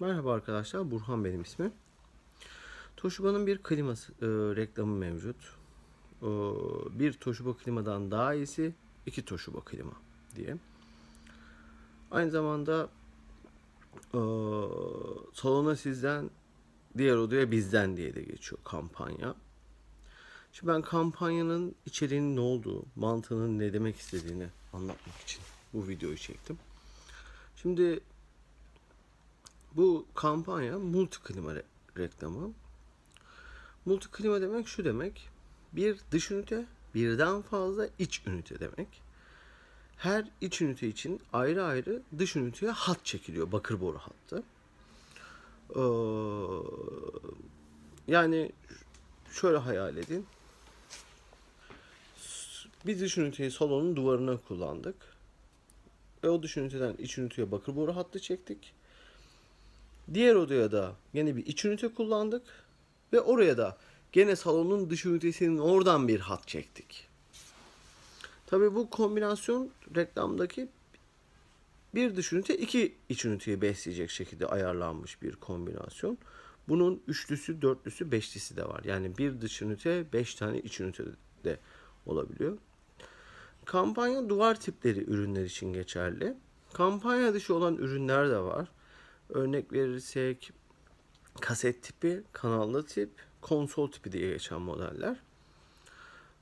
Merhaba arkadaşlar, Burhan benim ismim. Toshiba'nın bir kliması e, reklamı mevcut. E, bir Toshiba klimadan daha iyisi iki Toshiba klima diye. Aynı zamanda e, salona sizden, diğer odaya bizden diye de geçiyor kampanya. Şimdi ben kampanyanın içeriğinin ne olduğu, mantığının ne demek istediğini anlatmak için bu videoyu çektim. Şimdi bu kampanya multi klima re- reklamı. Multi klima demek şu demek. Bir dış ünite, birden fazla iç ünite demek. Her iç ünite için ayrı ayrı dış üniteye hat çekiliyor. Bakır boru hattı. Ee, yani şöyle hayal edin. Bir dış üniteyi salonun duvarına kullandık. Ve o dış üniteden iç üniteye bakır boru hattı çektik. Diğer odaya da yine bir iç ünite kullandık. Ve oraya da gene salonun dış ünitesinin oradan bir hat çektik. Tabi bu kombinasyon reklamdaki bir dış ünite iki iç üniteyi besleyecek şekilde ayarlanmış bir kombinasyon. Bunun üçlüsü, dörtlüsü, beşlisi de var. Yani bir dış ünite, beş tane iç ünite de olabiliyor. Kampanya duvar tipleri ürünler için geçerli. Kampanya dışı olan ürünler de var. Örnek verirsek kaset tipi, kanallı tip, konsol tipi diye geçen modeller.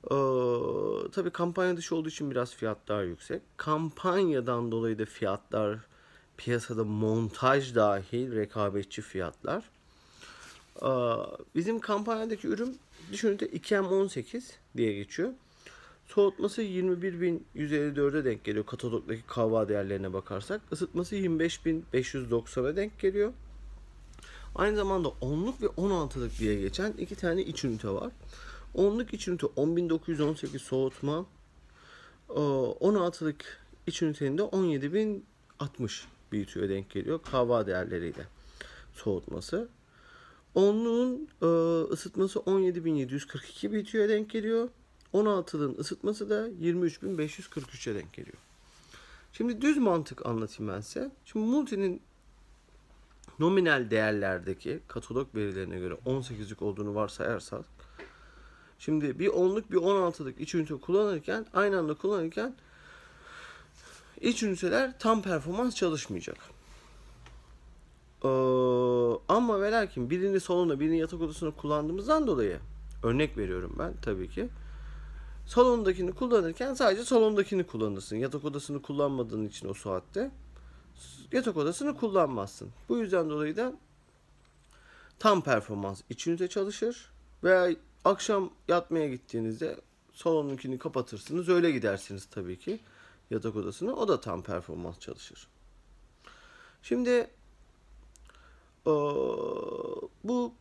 Ee, tabii kampanya dışı olduğu için biraz fiyatlar yüksek. Kampanyadan dolayı da fiyatlar piyasada montaj dahil rekabetçi fiyatlar. Ee, bizim kampanyadaki ürün düşünün de 2M18 diye geçiyor. Soğutması 21.154'e denk geliyor katalogdaki kahva değerlerine bakarsak. Isıtması 25.590'a denk geliyor. Aynı zamanda 10'luk ve 16'lık diye geçen iki tane iç ünite var. 10'luk iç ünite 10.918 soğutma. 16'lık iç ünitenin de 17.060 büyütüyor denk geliyor kahva değerleriyle soğutması. 10'luğun ısıtması 17.742 büyütüyor denk geliyor. 16'nın ısıtması da 23.543'e denk geliyor. Şimdi düz mantık anlatayım ben size. Şimdi multinin nominal değerlerdeki katalog verilerine göre 18'lik olduğunu varsayarsak şimdi bir 10'luk bir 16'lık iç ünite kullanırken aynı anda kullanırken iç üniteler tam performans çalışmayacak. Ee, ama ve lakin birini salonda birini yatak odasında kullandığımızdan dolayı örnek veriyorum ben tabii ki salondakini kullanırken sadece salondakini kullanırsın. Yatak odasını kullanmadığın için o saatte yatak odasını kullanmazsın. Bu yüzden dolayı da tam performans iç ünite çalışır veya akşam yatmaya gittiğinizde salonunkini kapatırsınız. Öyle gidersiniz tabii ki yatak odasına. O da tam performans çalışır. Şimdi bu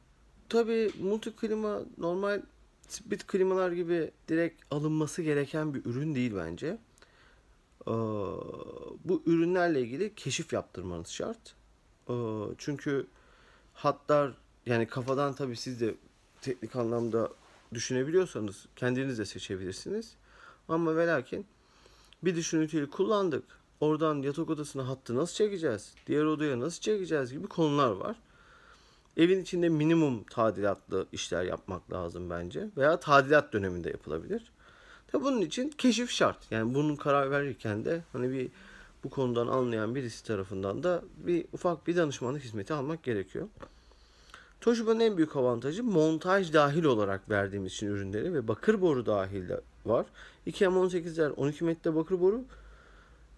tabii multi klima normal split klimalar gibi direkt alınması gereken bir ürün değil bence. Bu ürünlerle ilgili keşif yaptırmanız şart. Çünkü hatlar yani kafadan tabii siz de teknik anlamda düşünebiliyorsanız kendiniz de seçebilirsiniz. Ama ve lakin bir dış üniteyi kullandık. Oradan yatak odasına hattı nasıl çekeceğiz? Diğer odaya nasıl çekeceğiz gibi konular var. Evin içinde minimum tadilatlı işler yapmak lazım bence. Veya tadilat döneminde yapılabilir. Tabi bunun için keşif şart. Yani bunun karar verirken de hani bir bu konudan anlayan birisi tarafından da bir ufak bir danışmanlık hizmeti almak gerekiyor. Toshiba'nın en büyük avantajı montaj dahil olarak verdiğimiz için ürünleri ve bakır boru dahil de var. 2M18'ler 12 metre bakır boru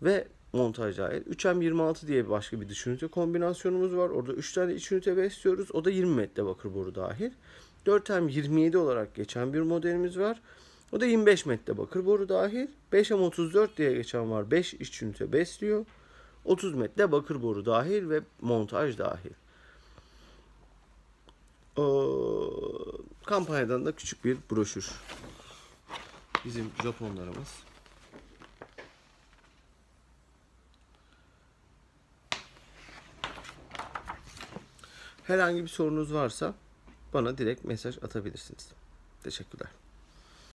ve montaj dahil. 3M26 diye başka bir dış ünite kombinasyonumuz var. Orada 3 tane iç ünite besliyoruz. O da 20 metre bakır boru dahil. 4M27 olarak geçen bir modelimiz var. O da 25 metre bakır boru dahil. 5M34 diye geçen var. 5 iç ünite besliyor. 30 metre bakır boru dahil ve montaj dahil. O, kampanyadan da küçük bir broşür. Bizim Japonlarımız. Herhangi bir sorunuz varsa bana direkt mesaj atabilirsiniz. Teşekkürler.